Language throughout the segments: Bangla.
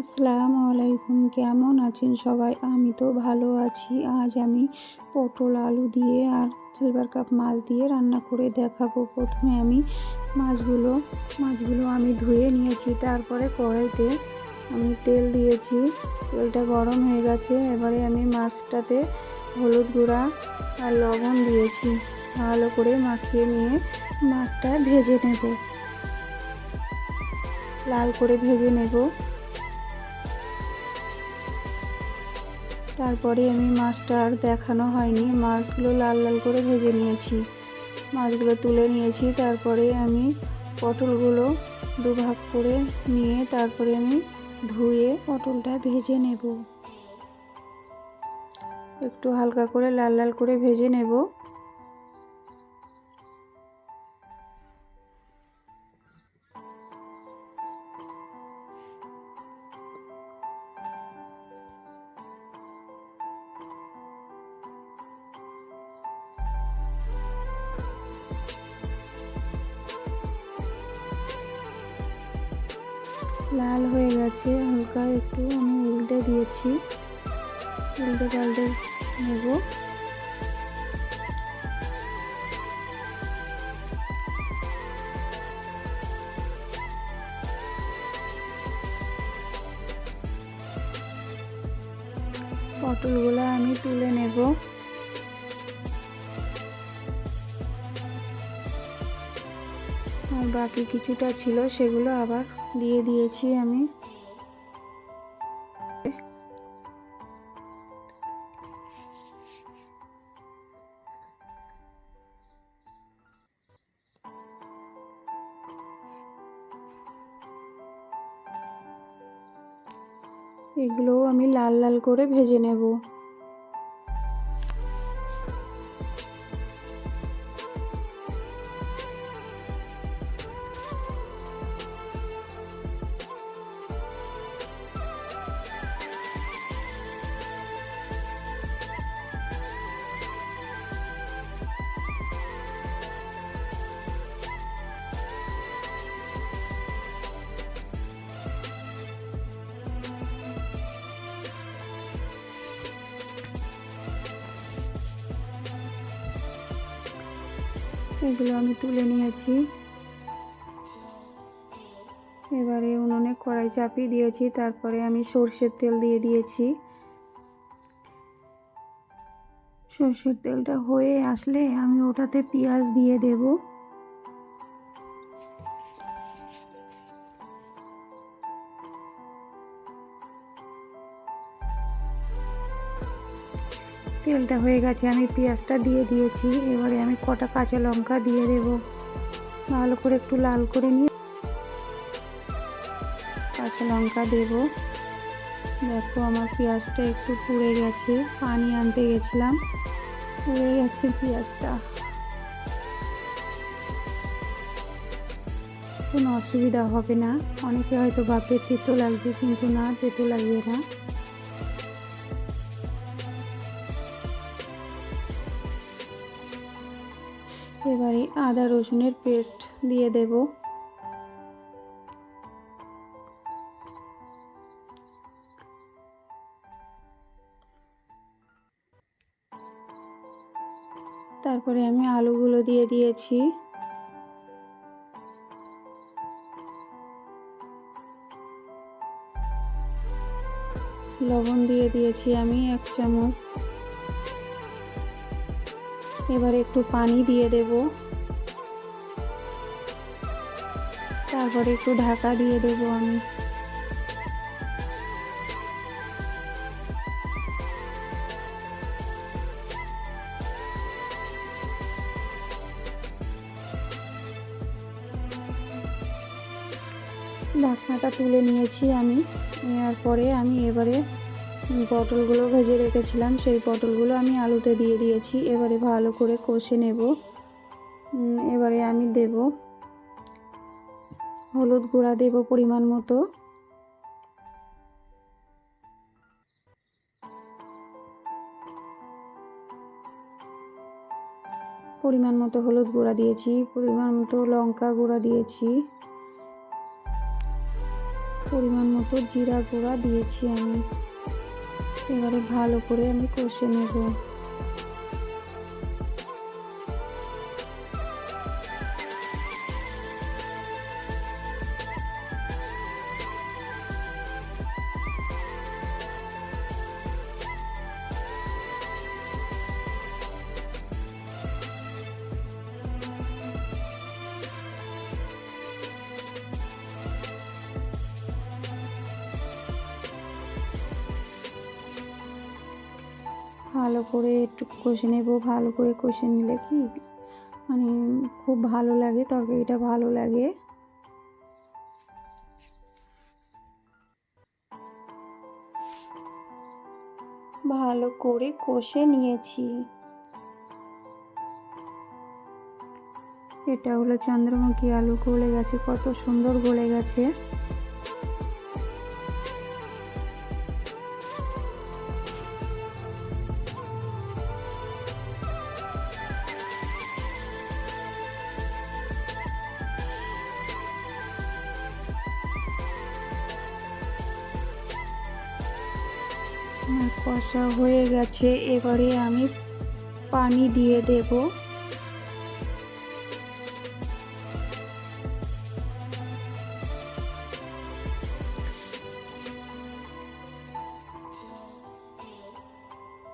আসসালামু আলাইকুম, কেমন আছেন সবাই? আমি তো ভালো আছি। আজ আমি পটল আলু দিয়ে আর সিলভার কাপ মাছ দিয়ে রান্না করে দেখাবো। প্রথমে আমি মাছগুলো মাছগুলো আমি ধুয়ে নিয়েছি। তারপরে কড়াইতে আমি তেল দিয়েছি। তেলটা গরম হয়ে গেছে। এবারে আমি মাছটাতে হলুদ গুঁড়া আর লবণ দিয়েছি। ভালো করে মাখিয়ে নিয়ে মাছটা ভেজে নেব। লাল করে ভেজে নেব। তারপরে আমি মাছটা আর দেখানো হয়নি। মাছগুলো লাল লাল করে ভেজে নিয়েছি। মাছগুলো তুলে নিয়েছি। তারপরে আমি পটলগুলো দুভাগ করে নিয়ে তারপরে আমি ধুয়ে পটলটা ভেজে নেব। একটু হালকা করে লাল লাল করে ভেজে নেব। লাল হয়ে গেছে, হালকা একটু আমি উল্টে দিয়েছি। উল্টে পাল্টে নেব। পটলগুলো আমি তুলে নেব। আর বাকি কিছুটা ছিল, সেগুলো আবার দিয়ে দিয়েছি আমি। এগুলোও আমি লাল লাল করে ভেজে নেব। এগুলো আমি তুলে নিয়েছি। এবারে উনুনে কড়াই চাপিয়ে দিয়েছি, তারপরে আমি সর্ষের তেল দিয়ে দিয়েছি। সর্ষের তেলটা হয়ে আসলে আমি ওটাতে পেঁয়াজ দিয়ে দেব। তেলটা হয়ে গেছে, আমি পেঁয়াজটা দিয়ে দিয়েছি। এবারে আমি কটা কাঁচা লঙ্কা দিয়ে দেব। ভালো করে একটু লাল করে নিয়ে কাঁচা লঙ্কা দেব। দেখো আমার পেঁয়াজটা একটু পুড়ে গেছে, পানি আনতে গেছিলাম। পুড়ে গেছে পেঁয়াজটা। কোনো অসুবিধা হবে না। অনেকে হয়তো বাপের তেতো লাগবে, কিন্তু না, তেতো লাগবে না। আদা রসুনের পেস্ট দিয়ে দেব। তারপরে আমি আলুগুলো দিয়ে দিয়েছি। লবণ দিয়ে দিয়েছি আমি এক চামচ। এবার একটু পানি দিয়ে দেব। তারপরে একটু ঢাকা দিয়ে দেব আমি। ঢাকনাটা তুলে নিয়েছি আমি। নেওয়ার পরে আমি এবারে পটলগুলো ভেজে রেখেছিলাম। সেই পটলগুলো আমি আলুতে দিয়ে দিয়েছি। এবারে ভালো করে কষে নেব। এবারে আমি দেব হলুদ গুঁড়া দেব পরিমাণ মতো। পরিমাণ মতো হলুদ গুঁড়া দিয়েছি, পরিমাণ মতো লঙ্কা গুঁড়া দিয়েছি। পরিমাণ মতো জিরা গুঁড়া দিয়েছি আমি। এবারে ভালো করে আমি কষে নেব। ভালো করে একটু কষে নেব, ভালো করে কষে নিলে কি? মানে খুব ভালো লাগে, তরকারিটা ভালো লাগে। ভালো করে কষে নিয়েছি। এটা হলো চন্দ্রমুখী আলু গলে গেছে, কত সুন্দর গলে গেছে। আমার কষা হয়ে গেছে, এবারে আমি পানি দিয়ে দেব।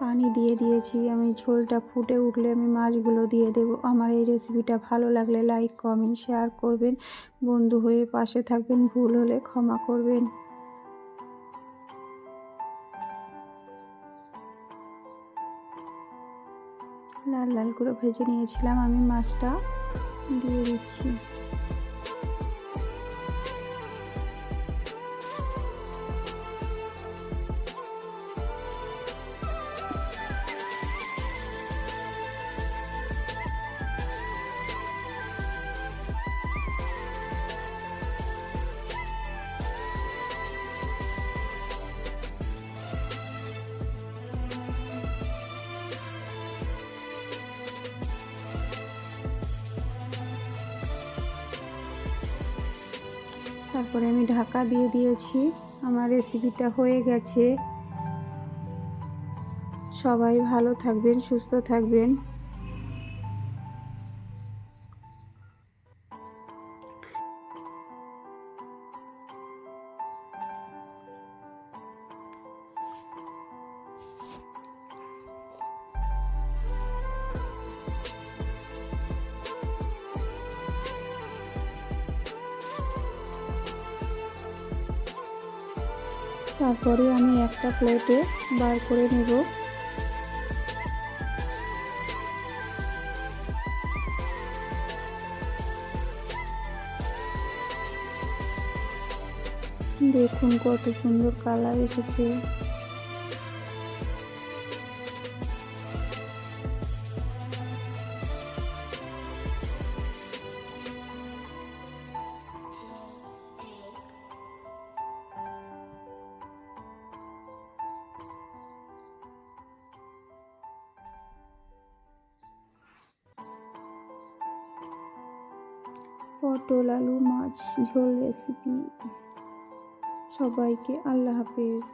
পানি দিয়ে দিয়েছি, আমি ঝোলটা ফুটে উঠলে আমি মাছগুলো দিয়ে দেব। আমার এই রেসিপিটা ভালো লাগলে লাইক কমেন্ট শেয়ার করবেন। বন্ধু হয়ে পাশে থাকবেন, ভুল হলে ক্ষমা করবেন। লাল লাল করে ভেজে নিয়েছিলাম আমি মাছটা। দিয়ে দিচ্ছি। তারপরে আমি ঢাকা দিয়ে দিয়েছি। আমার রেসিপিটা হয়ে গেছে। সবাই ভালো থাকবেন সুস্থ থাকবেন। তারপরে আমি একটা প্লেটে বার করে নেব। দেখুন কত সুন্দর কালার এসেছে। পটল আলু মাছ ঝোল রেসিপি সবাইকে আল্লাহ হাফেজ।